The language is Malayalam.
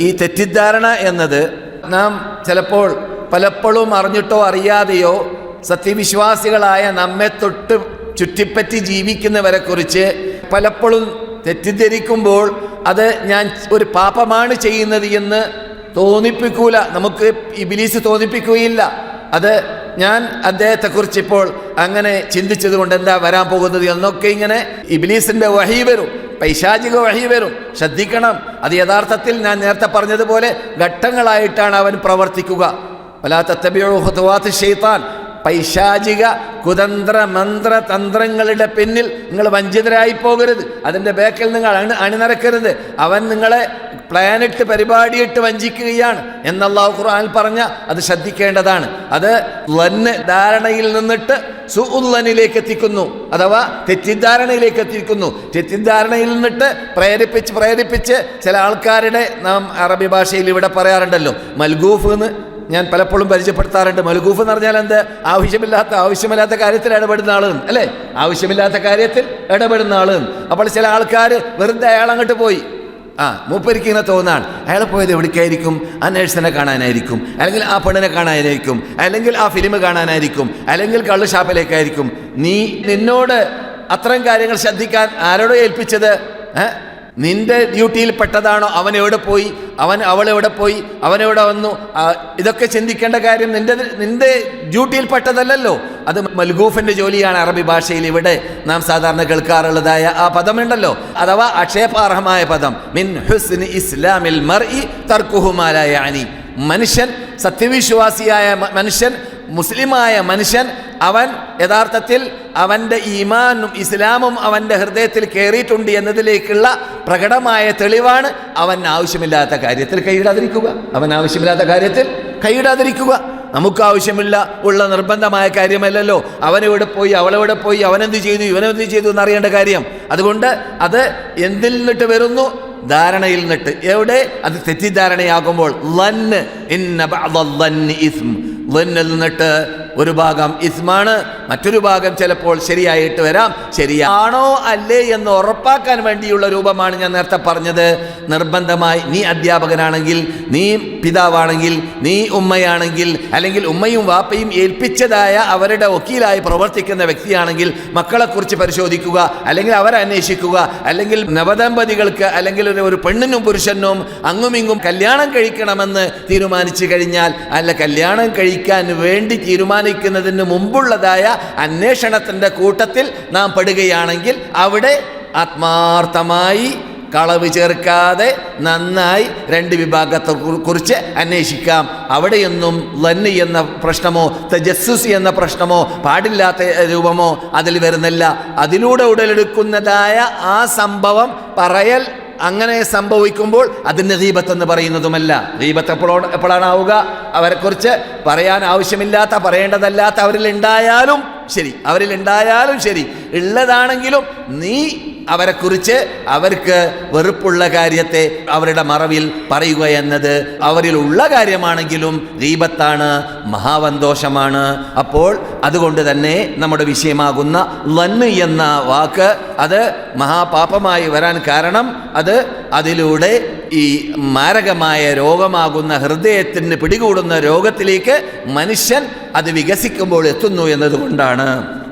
ഈ തെറ്റിദ്ധാരണ എന്നത് നാം ചിലപ്പോൾ പലപ്പോഴും അറിഞ്ഞിട്ടോ അറിയാതെയോ സത്യവിശ്വാസികളായ നമ്മെ തൊട്ട് ചുറ്റിപ്പറ്റി ജീവിക്കുന്നവരെ കുറിച്ച് പലപ്പോഴും തെറ്റിദ്ധരിക്കുമ്പോൾ അത് ഞാൻ ഒരു പാപമാണ് ചെയ്യുന്നത് എന്ന് തോന്നിപ്പിക്കൂല. നമുക്ക് ഇബിലീസ് തോന്നിപ്പിക്കുകയില്ല. അത് ഞാൻ അദ്ദേഹത്തെക്കുറിച്ച് ഇപ്പോൾ അങ്ങനെ ചിന്തിച്ചത് കൊണ്ട് എന്താ വരാൻ പോകുന്നത് എന്നൊക്കെ ഇങ്ങനെ ഇബിലീസിന്റെ വഹി വരും. പൈശാചിക വഴി വരും. ശ്രദ്ധിക്കണം. അത് യഥാർത്ഥത്തിൽ ഞാൻ നേരത്തെ പറഞ്ഞതുപോലെ ഘട്ടങ്ങളായിട്ടാണ് അവൻ പ്രവർത്തിക്കുക. വലാത്തത്തബിയോഹുവാത്ത് ഷെയ്ത്താൻ പൈശാചിക കുതന്ത്ര മന്ത്ര തന്ത്രങ്ങളുടെ പിന്നിൽ നിങ്ങൾ വഞ്ചിതരായി പോകരുത്. അതിന്റെ ബേക്കിൽ നിങ്ങൾ അണി അണിനിരക്കരുത്. അവൻ നിങ്ങളെ പ്ലാനിട്ട് പരിപാടിയിട്ട് വഞ്ചിക്കുകയാണ് എന്നല്ലാഹു ഖുർആൻ പറഞ്ഞ അത് ശ്രദ്ധിക്കേണ്ടതാണ്. അത് ലന്ന് ധാരണയിൽ നിന്നിട്ട് സുഉല്ലനിലേക്ക് എത്തിക്കുന്നു അഥവാ തെറ്റിദ്ധാരണയിലേക്ക് എത്തിക്കുന്നു. തെറ്റിദ്ധാരണയിൽ നിന്നിട്ട് പ്രേരിപ്പിച്ച് പ്രേരിപ്പിച്ച് ചില ആൾക്കാരുടെ നാം അറബി ഭാഷയിൽ ഇവിടെ പറയാറുണ്ടല്ലോ മൽഗൂഫ് എന്ന് ഞാൻ പലപ്പോഴും പരിചയപ്പെടുത്താറുണ്ട്. മൽഗൂഫ് എന്ന് പറഞ്ഞാൽ എന്ത്? ആവശ്യമില്ലാത്ത ആവശ്യമില്ലാത്ത കാര്യത്തിൽ ഇടപെടുന്ന ആൾ. അല്ലേ? ആവശ്യമില്ലാത്ത കാര്യത്തിൽ ഇടപെടുന്ന ആളും. അപ്പോൾ ചില ആൾക്കാർ വെറുതെ അയാൾ അങ്ങോട്ട് പോയി. ആ മൂപ്പരിക്ക് ഇങ്ങനെ തോന്നാണ്. അയാൾ പോയത് എവിടേക്കായിരിക്കും? ആ നേഴ്സിനെ കാണാനായിരിക്കും. അല്ലെങ്കിൽ ആ പെണ്ണിനെ കാണാനായിരിക്കും. അല്ലെങ്കിൽ ആ ഫിലിം കാണാനായിരിക്കും. അല്ലെങ്കിൽ കള്ളു ഷാപ്പിലേക്കായിരിക്കും. നീ നിന്നോട് അത്തരം കാര്യങ്ങൾ ശ്രദ്ധിക്കാൻ ആരോടോ ഏൽപ്പിച്ചത്? ഏ? നിന്റെ ഡ്യൂട്ടിയിൽ പെട്ടതാണോ? അവൻ എവിടെ പോയി? അവൻ അവൾ എവിടെ പോയി? അവൻ എവിടെ വന്നു? ഇതൊക്കെ ചിന്തിക്കേണ്ട കാര്യം നിന്റെ നിന്റെ ഡ്യൂട്ടിയിൽ പെട്ടതല്ലല്ലോ. അത് മൽഗൂഫിന്റെ ജോലിയാണ് അറബി ഭാഷയിൽ ഇവിടെ നാം സാധാരണ കേൾക്കാറുള്ളതായ ആ പദമുണ്ടല്ലോ. അഥവാ അക്ഷേപാർഹമായ പദം. മിൻ ഹുസ്നി ഇസ്ലാമിൽ മർ ഇ മാ അനി മനുഷ്യൻ സത്യവിശ്വാസിയായ മനുഷ്യൻ മുസ്ലിമായ മനുഷ്യൻ അവൻ യഥാർത്ഥത്തിൽ അവന്റെ ഈമാനും ഇസ്ലാമും അവന്റെ ഹൃദയത്തിൽ കയറിയിട്ടുണ്ട് എന്നതിലേക്കുള്ള പ്രകടമായ തെളിവാണ് അവൻ ആവശ്യമില്ലാത്ത കാര്യത്തിൽ കൈയിടാതിരിക്കുക. അവൻ ആവശ്യമില്ലാത്ത കാര്യത്തിൽ കൈയിടാതിരിക്കുക. നമുക്ക് ആവശ്യമില്ല ഉള്ള നിർബന്ധമായ കാര്യമല്ലല്ലോ. അവനെവിടെ പോയി അവളെവിടെ പോയി അവനെന്ത് ചെയ്തു ഇവനെന്ത് ചെയ്തു എന്നറിയേണ്ട കാര്യം. അതുകൊണ്ട് അത് എന്തിൽ നിന്നിട്ട് വരുന്നു? ധാരണയിൽ നിന്നിട്ട്. എവിടെ? അത് തെറ്റിദ്ധാരണയാകുമ്പോൾ ലന്ന് ഇന്ന ലന്നിൽ നിന്നിട്ട് ഒരു ഭാഗം ഇസ്മാണ് മറ്റൊരു ഭാഗം ചിലപ്പോൾ ശരിയായിട്ട് വരാം. ശരിയാണോ അല്ലേ എന്ന് ഉറപ്പാക്കാൻ വേണ്ടിയുള്ള രൂപമാണ് ഞാൻ നേരത്തെ പറഞ്ഞത്. നിർബന്ധമായി നീ അധ്യാപകനാണെങ്കിൽ നീ പിതാവാണെങ്കിൽ നീ ഉമ്മയാണെങ്കിൽ അല്ലെങ്കിൽ ഉമ്മയും വാപ്പയും ഏൽപ്പിച്ചതായ അവരുടെ വക്കീലായി പ്രവർത്തിക്കുന്ന വ്യക്തിയാണെങ്കിൽ മക്കളെക്കുറിച്ച് പരിശോധിക്കുക അല്ലെങ്കിൽ അവരെ അന്വേഷിക്കുക അല്ലെങ്കിൽ നവദമ്പതികൾക്ക് അല്ലെങ്കിൽ ഒരു- പെണ്ണിനും പുരുഷനും അങ്ങുമിങ്ങും കല്യാണം കഴിക്കണമെന്ന് തീരുമാനിച്ചു കഴിഞ്ഞാൽ അല്ല കല്യാണം കഴിക്കാൻ വേണ്ടി തീരുമാനിക്കുന്നതിന് മുമ്പുള്ളതായ അന്വേഷണത്തിന്റെ കൂട്ടത്തിൽ നാം പെടുകയാണെങ്കിൽ അവിടെ ആത്മാർത്ഥമായി കളവ് ചേർക്കാതെ നന്നായി രണ്ട് വിഭാഗത്തെ കുറിച്ച് അന്വേഷിക്കാം. അവിടെയൊന്നും ലന്നി എന്ന പ്രശ്നമോ തജസ്സുസ് എന്ന പ്രശ്നമോ പാടില്ലാത്ത രൂപമോ അതിൽ വരുന്നില്ല. അതിലൂടെ ഉടലെടുക്കുന്നതായ ആ സംഭവം പറയൽ അങ്ങനെ സംഭവിക്കുമ്പോൾ അതിന് ദീപത്തെന്ന് പറയുന്നതുമല്ല. ദീപത്ത് എപ്പോഴാണ് എപ്പോഴാണ് ആവുക? അവരെക്കുറിച്ച് പറയാൻ ആവശ്യമില്ലാത്ത പറയേണ്ടതല്ലാത്ത അവരിൽ ഉണ്ടായാലും ശരി. അവരിൽ ഉണ്ടായാലും ശരി. ഉള്ളതാണെങ്കിലും നീ അവരെക്കുറിച്ച് അവർക്ക് വെറുപ്പുള്ള കാര്യത്തെ അവരുടെ മറവിൽ പറയുക എന്നത് അവരിലുള്ള കാര്യമാണെങ്കിലും ദീപത്താണ് മഹാവന്തോഷമാണ്. അപ്പോൾ അതുകൊണ്ട് തന്നെ നമ്മുടെ വിഷയമാകുന്ന ലന്ന് എന്ന വാക്ക് അത് മഹാപാപമായി വരാൻ കാരണം അത് അതിലൂടെ ഈ മാരകമായ രോഗമാകുന്ന ഹൃദയത്തിന് പിടികൂടുന്ന രോഗത്തിലേക്ക് മനുഷ്യൻ അത് വികസിക്കുമ്പോൾ എത്തുന്നു എന്നതുകൊണ്ടാണ്.